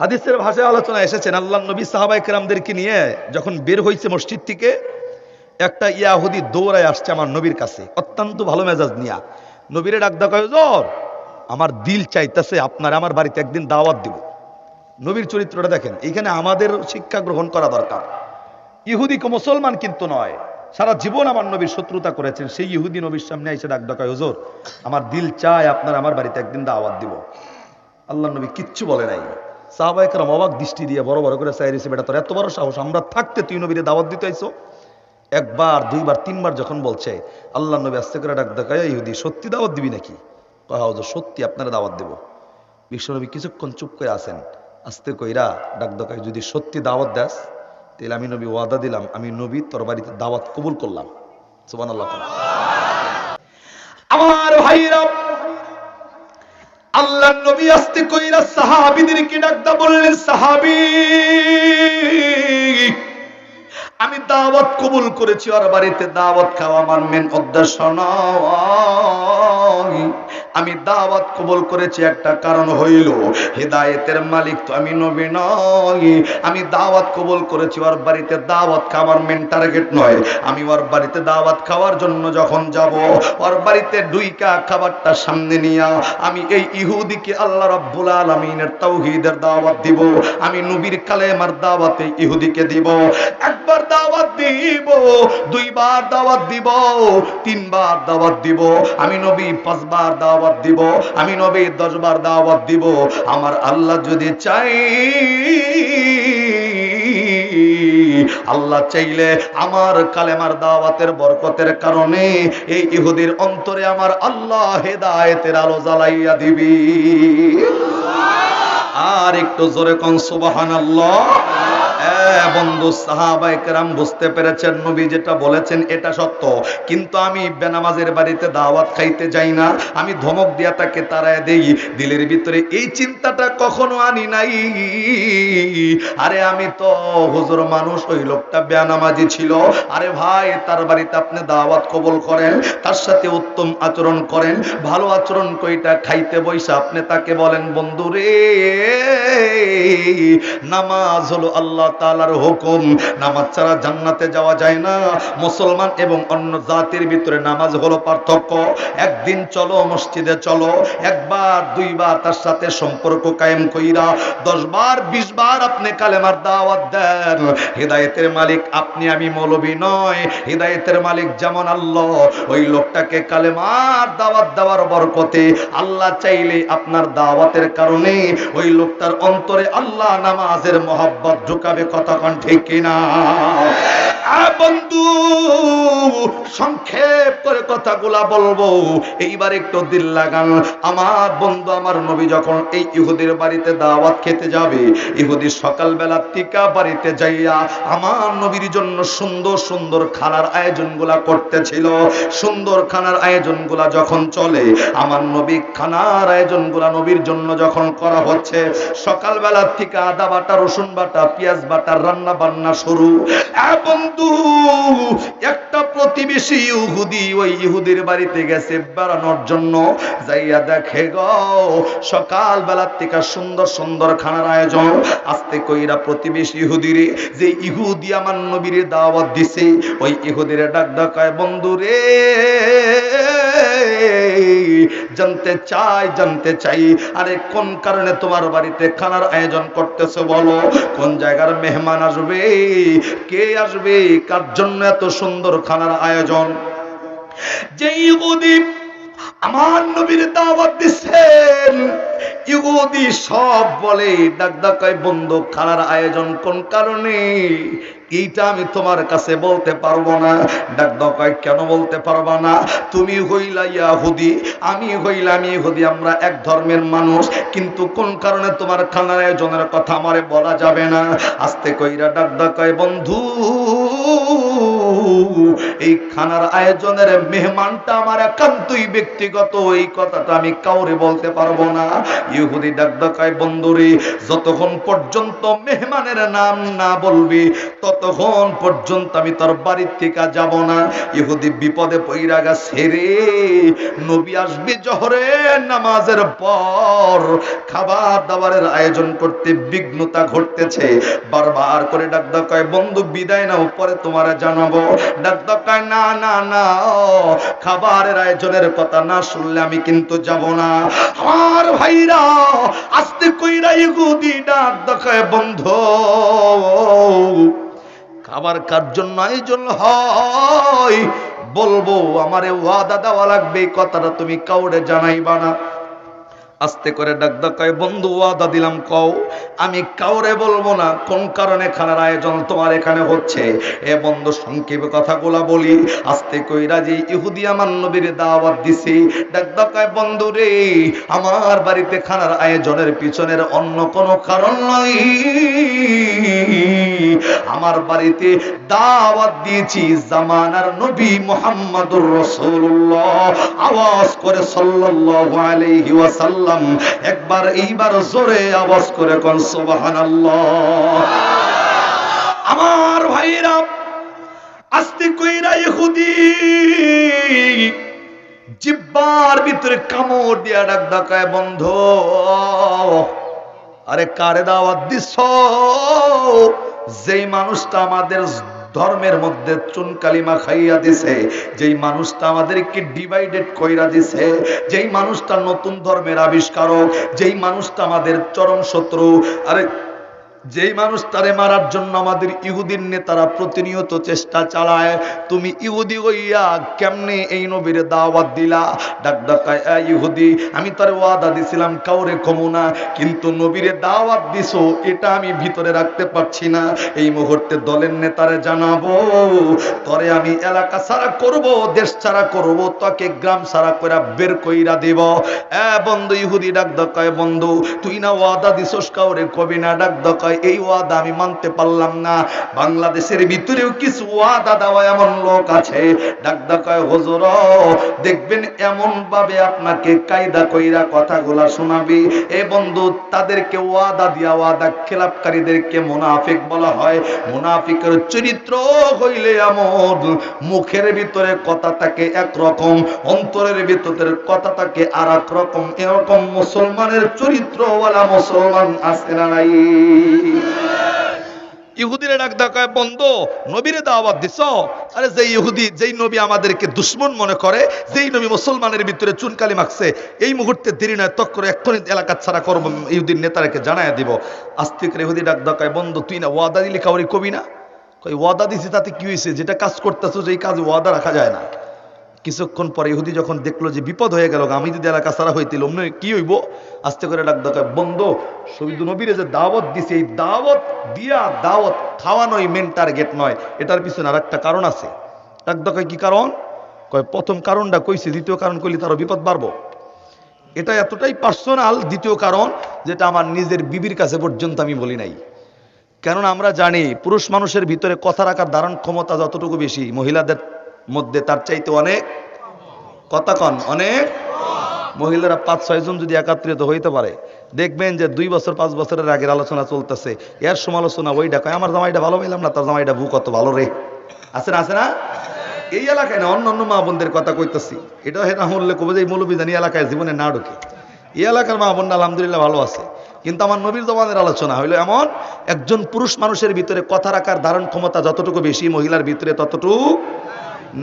হাদিসের ভাষায় আলোচনা এসেছেন আল্লাহ নবী সাহাবাই কেরামদেরকে নিয়ে যখন বের হয়েছে মসজিদ থেকে, একটা ইয়াহুদি দৌড়ায় আসছে আমার নবীর কাছে, অত্যন্ত ভালো মেজাজ নিয়া। নবীরে ডাক ডাক জোর আমার দিল চাইতেছে আপনার আমার বাড়িতে একদিন দাওয়াত দিব। নবীর চরিত্রটা দেখেন, এখানে আমাদের শিক্ষা গ্রহণ করা দরকার। ইহুদি মুসলমান কিন্তু নয়, সারা জীবন আমার নবীর শত্রুতা করেছেন, সেই ইহুদি নবীর সামনে এসে ডাক ডাকায় হুজুর, আমার দিল চায় আপনার আমার বাড়িতে একদিন দাওয়াত দিব। আল্লাহ নবী কিচ্ছু বলে নাই। সাহবাইকার অবাক দৃষ্টি দিয়ে বড় বড় করে চাই রেসে বেটা তোর এত বড় সাহস, আমরা থাকতে তুই নবীরে দাওয়াত দিতে আইসো একবার, দুইবার, তিনবার যখন বলছে আল্লাহ নবী আস্তে করে ডাক দেখায় ইহুদি, সত্যি দাওয়াত দিবি নাকি? কয়া হুজুর সত্যি আপনারা দাওয়াত দেব। বিশ্বনবী কিছুক্ষণ চুপ করে আসেন আস্তে কইরা ডাক দেখায়, যদি সত্যি দাওয়াত দেস তাহলে আমি নবী ওয়াদা দিলাম, আমি নবী তোর বাড়িতে দাওয়াত কবুল করলাম। সুবান আল্লাহ আমার ভাইরা আল্লাহ নবী আসতে কইরা সাহাবীদেরকে ডাকদা বললেন, সাহাবি, আমি দাওয়াত কবুল করেছি, ওর বাড়িতে দাওয়াত খাওয়া আমার মেন উদ্দেশ্য নয়। আমি দাওয়াত কবুল করেছি, একটা কারণ হইল, হেদায়েতের মালিক তো আমি নবী নয় আমি দাওয়াত কবুল করেছি, ওর বাড়িতে দাওয়াত খাওয়ার মেন টার্গেট নয়। আমি ওর বাড়িতে দাওয়াত খাওয়ার জন্য যখন যাব, ওর বাড়িতে দুইকা খাবারটা সামনে নিয়া আমি এই ইহুদিকে আল্লাহ রাব্বুল আলামিনের তাওহীদের দাওয়াত দিব। আমি নবীর কালেমার দাওয়াতে ইহুদিকে দিব। একবার দাওয়াত দিব, দুইবার দাওয়াত দিব, তিনবার দাওয়াত দিব, আমি নবী পাঁচবার দাওয়াত দিব, আমি নবী দশবার দাওয়াত দিব। আমার আল্লাহ যদি চাই, আল্লাহ চাইলে আমার কালেমার দাওয়াতের বরকতের কারণে এই ইহুদির অন্তরে আমার আল্লাহ হেদায়েতের আলো জ্বালাইয়া দিবি। আর একটু জোরে কন, সুবহানাল্লাহ। বন্ধু সাহাবাই কেরাম বুঝতে পেরেছেন, নবী যেটা বলেছেন এটা সত্য। কিন্তু আমি বেনামাজের বাড়িতে দাওয়াত খাইতে যাই না, আমি ধমক দিয়া তাকে তারায় দেই, দিলের ভিতরে এই চিন্তাটা কখনো আনি নাই। আরে আমি তো হুজুর মানুষ, ওই লোকটা বেনামাজি ছিল। আরে ভাই, তার বাড়িতে আপনি দাওয়াত কবল করেন, তার সাথে উত্তম আচরণ করেন, ভালো আচরণ কইটা খাইতে বইসা আপনি তাকে বলেন, বন্ধু রে, নামাজ হলো আল্লাহ তাআলার হুকুম, নামাজ ছাড়া জান্নাতে যাওয়া যায় না। মুসলমান এবং অন্য জাতির ভিতরে নামাজ হলো পার্থক্য। একদিন চলো, মসজিদে চলো, একবার, দুইবার তার সাথে সম্পর্ক কায়েম কইরা দশ বার, বিশ বার আপনি কালেমার দাওয়াত দেন। হৃদায়তের মালিক আপনি, আমি মৌলবী নয়। হৃদায়তের মালিক যেমন আল্লাহ, ওই লোকটাকে কালেমার দাওয়াত দেওয়ার বরকতে আল্লাহ চাইলে আপনার দাওয়াতের কারণে ওই লোকটার অন্তরে আল্লাহ নামাজের মহব্বত ঢুকাবে। কতক্ষণ ঠিক কিনা? বন্ধু, সংক্ষেপ করে কথাগুলা বলব। এইবার একটু দিল লাগান। আমার বন্ধু, আমার নবী যখন এই ইহুদির বাড়িতে দাওয়াত খেতে যাবে, ইহুদি সকালবেলা টিকা বাড়িতে যাইয়া আমার নবীর জন্য সুন্দর সুন্দর খানার আয়োজনগুলা করতেছিল। সুন্দর খানার আয়োজনগুলা যখন চলে, আমার নবী খানার আয়োজনগুলা নবীর জন্য যখন করা হচ্ছে, সকালবেলা থেকে আদা বাটা, রসুন বাটা, পেঁয়াজ বাটার রান্না বান্না শুরু। এ বন্ধু একটা প্রতিবেশী ইহুদি, ওই ইহুদির বাড়িতে গেছে বেড়ানোর জন্য। যাইয়া দেখে গ সকাল বেলার থেকে সুন্দর সুন্দর খানার আয়োজন। আস্তে কইরা প্রতিবেশী ইহুদিরে, যে ইহুদি আমার নবীরে দাওয়াত দিছে, ওই ইহুদিরে ডাক ডাকায় বন্ধু রে, জানতে চাই জানতে চাই, আরে কোন কারণে তোমার বাড়িতে খানার আয়োজন করতেছো বলো? কোন জায়গার মেহমান আসবে? কে আসবে? কার জন্য এত সুন্দর খানার আয়োজন। যেই ইহুদি আমার নবীর দাওয়াত দিচ্ছেন, ইহুদি সব বলে ডাক ডাকায় বন্ধু খানার আয়োজন কোন কারণে? এইটা আমি তোমার কাছে বলতে পারব না। ডাক ডাকায় কেন বলতে পারবা না? তুমি হইলা ইয়াহুদি, আমি হইলাম ইহুদি, আমরা এক ধর্মের মানুষ, কিন্তু কোন কারণে তোমার খানার আয়োজনের কথা আমারে বলা যাবে না? আস্তে কইরা ডাক ডাকায় বন্ধু, এই খানার আয়োজনের মেহমানটা আমার একান্তই ব্যক্তিগত, এই কথাটা আমি কাউরে বলতে পারব না। ইহুদি ডাক ডাকায় বন্ধুরে যতক্ষণ পর্যন্ত মেহমানের নাম না বলবি, তত ততক্ষণ পর্যন্ত আমি তোর বাড়ির থেকে যাব না। ইহুদি বিপদে পইরা গেছে রে। নবী আসবে জহরের নামাজের পর। খাবার দাবারের আয়োজন করতে বিঘ্নতা ঘটতেছে। বারবার করে ডাক কয় বন্ধু, বিদায় নাও, পরে তোমার জানাব। ডাক কয় না না না, খাবারের আয়োজনের কথা না শুনলে আমি কিন্তু যাব না। আমার ভাইরা, আস্তে কইরা ইহুদি ডাক দেখায় বন্ধু খাবার কার জন্য এই আয়োজন হয়? বলব, আমারে ওয়াদা দেওয়া লাগবে কথাটা তুমি কাউরে জানাইবা না। আস্তে করে ডাক ডাকায় বন্ধু, ওয়াদা দিলাম, কও। আমি কাউরে বলব না, কোন কারণে খানার আয়োজন তোমার এখানে হচ্ছে? এ বন্ধু, সংক্ষেপে কথাগুলা বলি। আস্তে কইরা যে ইহুদি আমার নবীর দাওয়াত দিছি। ডাক ডাকায় বন্ধু রে, আমার বাড়িতে খানার আয়োজনের পিছনের অন্য কোনো কারণ নয় আমার বাড়িতে দাওয়াত দিয়েছি জামানার নবী মোহাম্মদুর রাসূলুল্লাহ। আওয়াজ করে সাল্লাল্লাহু আলাইহি ওয়াসাল্লাম একবার এইবার জোরে আওয়াজ করে কোন, সুবহানাল্লাহ। আমার ভাইরা আস্তে কইরা ইহুদি, জিব্বার ভিতরে কামড় দিয়া ডাক ডাকায়, বন্ধ, আরে কারে দাওয়াত দিছ? যেই মানুষটা আমাদের ধর্মের মধ্যে চুন কালিমা খাইয়া দিছে, যেই মানুষটা আমাদেরকে ডিভাইডেড কইরা দিছে, যেই মানুষটা নতুন ধর্মের আবিষ্কারক, যেই মানুষটা আমাদের চরম শত্রু, আরে যেই মানুষটারে মারার জন্য আমাদের ইহুদির নেতারা প্রতিনিয়ত চেষ্টা চালায়, তুমি ইহুদি হইয়া কেমনে এই নবীরে দাওয়াত দিলা? ডাক ডাকায় ইহুদি, আমি তার ওয়াদা দিছিলাম, কাউরে কমু না, কিন্তু নবীরে দাওয়াত দিছো, এটা আমি ভিতরে রাখতে পারছি না। এই মুহূর্তে দলের নেতারে জানাব, তরে আমি এলাকা ছাড়া করব, দেশ ছাড়া করব, তাকে গ্রাম ছাড়া করে বের কইরা দিব। এ বন্ধু ইহুদি ডাক ডাকায় বন্ধু, তুই না ওয়াদা দিছস কাউরে কবি না? ডাক ডাকায় এই ওয়াদা আমি মানতে পারলাম না। বাংলাদেশের ভিতরেও কিছু ওয়াদা দেওয়া এমন লোক আছে। ডাক ডাকায় হুজুর, দেখবেন এমন ভাবে আপনাকে কায়দা কইরা কথাগুলা শোনাবি। এ বন্ধু, তাদেরকে ওয়াদা দিয়া ওয়াদা খেলাপকারীদেরকে মুনাফিক বলা হয়। মুনাফিকের চরিত্র হইলে এমন, মুখের ভিতরে কথা থাকে একরকম, অন্তরের ভিতরের কথা থাকে আর এক রকম। এরকম মুসলমানের চরিত্রওয়ালা মুসলমান আছে না নাই? ইহুদিরে ডাক ডাকায় বন্ধ, নবীরে দাওয়াত দিছ। আরে যেই ইহুদি, যেই নবী আমাদেরকে দুশ্মন মনে করে, যেই নবী মুসলমানের ভিতরে চুনকালি মাখছে, এই মুহূর্তে দেরি নয় তক করে এক্ষুনি এলাকা ছাড়া করব, ইহুদির নেতারাকে জানায় দিব। আজ থেকে ইহুদি ডাক ডাকায় বন্ধ, তুই না ওয়াদা দিলি কাউরি কবি না? ওয়াদা দিছি তাতে কি হয়েছে যেটা কাজ করতেছো সেই কাজ ওয়াদা রাখা যায় না। কিছুক্ষণ পরে ইহুদি যখন দেখল যে বিপদ হয়ে গেল, আমি যদি এলাকা সারা হইতিল অমনি কি হইব? আস্তে করে ডাক ডাকায় বন্ধ শহীদ নবীরে যে দাওয়াত দিছে, এই দাওয়াত দিয়া দাওয়াত খাওয়ানোই মেন টার্গেট নয়। এটার পিছনে আর একটা কারণ আছে। ডাক ডাকায় কি কারণ? কয়, প্রথম কারণটা কইছে, দ্বিতীয় কারণ কইলে তারও বিপদ বাড়বো। এটা এতটাই পার্সোনাল দ্বিতীয় কারণ যেটা আমার নিজের বিবির কাছে পর্যন্ত আমি বলি নাই। কেননা আমরা জানি, পুরুষ মানুষের ভিতরে কথা রাখার ধারণ ক্ষমতা যতটুকু বেশি, মহিলাদের মধ্যে তার চাইতে অনেক কথা কন, অনেক মহিলারা পাঁচ, ছয় জন যদি একাত্রিত হইতে পারে, দেখবেন যে দুই বছর, পাঁচ বছরের আগের আলোচনা চলতেছে। এর সমালোচনা ওই ডাকায় আমার জামাইটা ভালো পেলাম না, তার জামাইটা ভু কত ভালো রে? আছে না আছে না? এই এলাকায় না, অন্য অন্য মা বোনদের কথা কইতেছি। এটা হেনা হলে কবে যে মৌলবী জানি এলাকায় জীবনে না ঢুকে। এই এলাকার মা বোন আলহামদুলিল্লাহ ভালো আছে। কিন্তু আমার নবীর জমানের আলোচনা হইল এমন, একজন পুরুষ মানুষের ভিতরে কথা রাখার ধারণ ক্ষমতা যতটুকু বেশি, মহিলার ভিতরে ততটুকু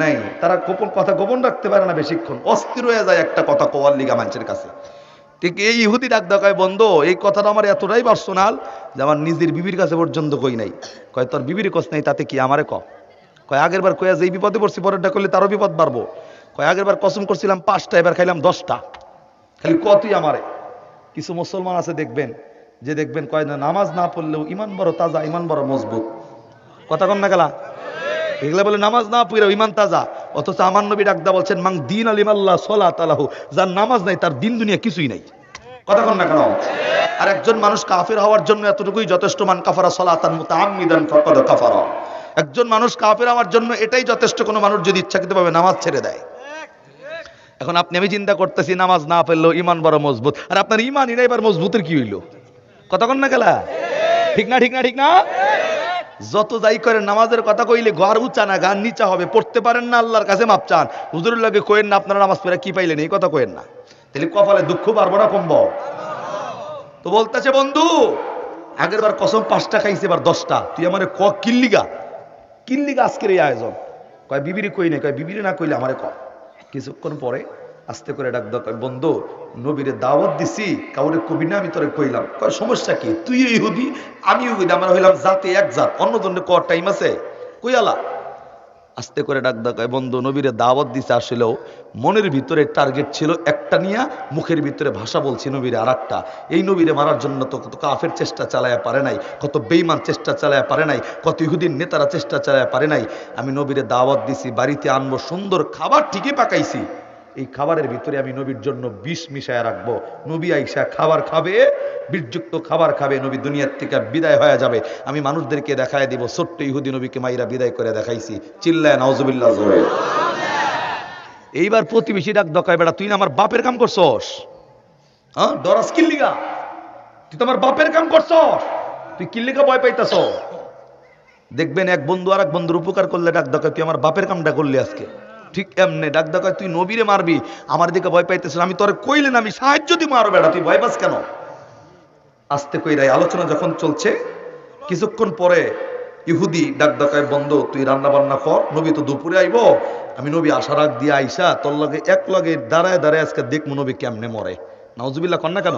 নাই। তারা গোপন কথা গোপন রাখতে পারে না বেশিক্ষণ। অস্থির হয়ে যায় একটা কথা কোয়ার লিগা মানুষের কাছে। ঠিক এই ইহুদি ডাক ডাকায় বন্ধ, এই কথাটা আমার এতটাই পার্সোনাল যে আমার নিজের বিবির কাছে পর্যন্ত কই নাই। কয়, তোর বিবির কস নাই, তাতে কি আমারে ক? কয়, আগের বার কয়া যে এই বিপদে পড়ছি, পরেরটা করলে তারও বিপদ বাড়বো। কয়, আগের বার কসম করছিলাম, পাঁচটা, এবার খাইলাম দশটা। খালি কতই আমারে? কিছু মুসলমান আছে দেখবেন, যে দেখবেন কয়, না, নামাজ না পড়লেও ইমান বড় তাজা, ইমান বড় মজবুত। কথা কম না গেলা? এগুলা বলে নামাজ না পড়লেও ইমান তাজা। অথচ আমার নবী ডাকদা বলছেন, মাং দিন আলিম আল্লাহ সলা তালাহু যার নামাজ নাই, তার দিন দুনিয়া কিছুই নাই। কথা কন না কেন? আর একজন মানুষ কাফের হওয়ার জন্য এতটুকুই যথেষ্ট, মান কাফারা সলাতান মুতাআম্মিদান ফাকাদ কাফারা। একজন মানুষ কাফের হওয়ার জন্য এটাই যথেষ্ট, কোনো মানুষ যদি ইচ্ছাকৃতভাবে নামাজ ছেড়ে দেয়। এখন আপনি, আমি চিন্তা করতেছি, নামাজ না পেলেও ইমান বড় মজবুত। আর আপনার ইমান এবার মজবুতের কি হইল? কতক্ষণ না গেলা ঠিক না ঠিক না ঠিক না? যত যাই করেন, নামাজের কথা কইলে ঘর উঁচা না গান নিচা হবে, পড়তে পারেন না, আল্লাহর কাছে মাপ চান। হুজুরের লাগে কোয়েন না, আপনারা নামাজ পড়ে কি পাইলেন? এই কথা কোয়েন না। তাহলে কপালে দুঃখ পারব না কমব? তো বলতেছে, বন্ধু, আগের বার কসম পাঁচটা খাইছে, এবার দশটা। তুই আমার ক কিল্লিগা কিল্লিগা আজকের এই আয়োজন। কয়, বিবিরি কই নাই? কয়, বিবিরি না কইলে আমারে ক? কিছুক্ষণ পরে আস্তে করে ডাক দাও বন্ধু নবীরে দাওয়াত দিছি, কাউরে কবি না, আমি তোরে কইলাম। কয়, সমস্যা কি? তুই ইহুদি আমি ইহুদি, আমরা হইলাম জাতে এক জাত। অন্য জন্য ক টাইম আছে। কইয়ালা আস্তে করে ডাক কয়, বন্ধু, নবীরে দাওয়াত দিছে আসলেও মনের ভিতরে টার্গেট ছিল একটা নিয়া, মুখের ভিতরে ভাষা বলছি নবীরে আর একটা এই নবীরে মারার জন্য তো কত কাফের চেষ্টা চালায়া পারে নাই, কত বেইমান চেষ্টা চালায়া পারে নাই, কত ইহুদিন নেতারা চেষ্টা চালায়া পারে নাই। আমি নবীরে দাওয়াত দিছি, বাড়িতে আনব, সুন্দর খাবার ঠিকই পাকাইছি। এই খাবারের ভিতরে আমি নবীর জন্য বিষ মিশায় রাখব। নবী আইসা খাবার খাবে বীরযুক্ত খাবার খাবে নবী দুনিয়ার থেকে বিদায় হয়ে যাবে। আমি মানুষদেরকে দেখায় দিব ছোট্ট ইহুদি নবীকে মাইরা বিদায় করে দেখাইছি। চিল্লায় নাউজুবিল্লাহ এইবার প্রতিবেশী ডাক দকায় বেড়া তুই না আমার বাপের কাম করছস? হ্যাঁ ডরাস কিল্লিগা। তুই তো আমার বাপের কাম করছস। তুই কিল্লিগা ভয় পাইতাছ দেখবেন এক বন্ধু আর এক বন্ধুর উপকার করলে ডাক দকায় তুই আমার বাপের কামটা করলি আজকে। ঠিক এমনি ডাক দকায় তুই নবীরে মারবি? আমার দিকে ভয় পাইতেছ আমি তোর কইলেন আমি সাহায্য দিব আরও বেড়া, তুই ভয় পাস কেন? আস্তে কইরাই আলোচনা যখন চলছে, কিছুক্ষণ পরে ইহুদি ডাক ডাকায় বন্ধ, তুই রান্না বান্না কর, নবী তো দুপুরে আইব। আমি নবী আশার আগ দিয়ে আইসা তোর লগে এক লগে দাঁড়ায় দাঁড়ায় আজকে দেখব নবী কেমনে মরে। নাউজুবিল্লা কর না কেন?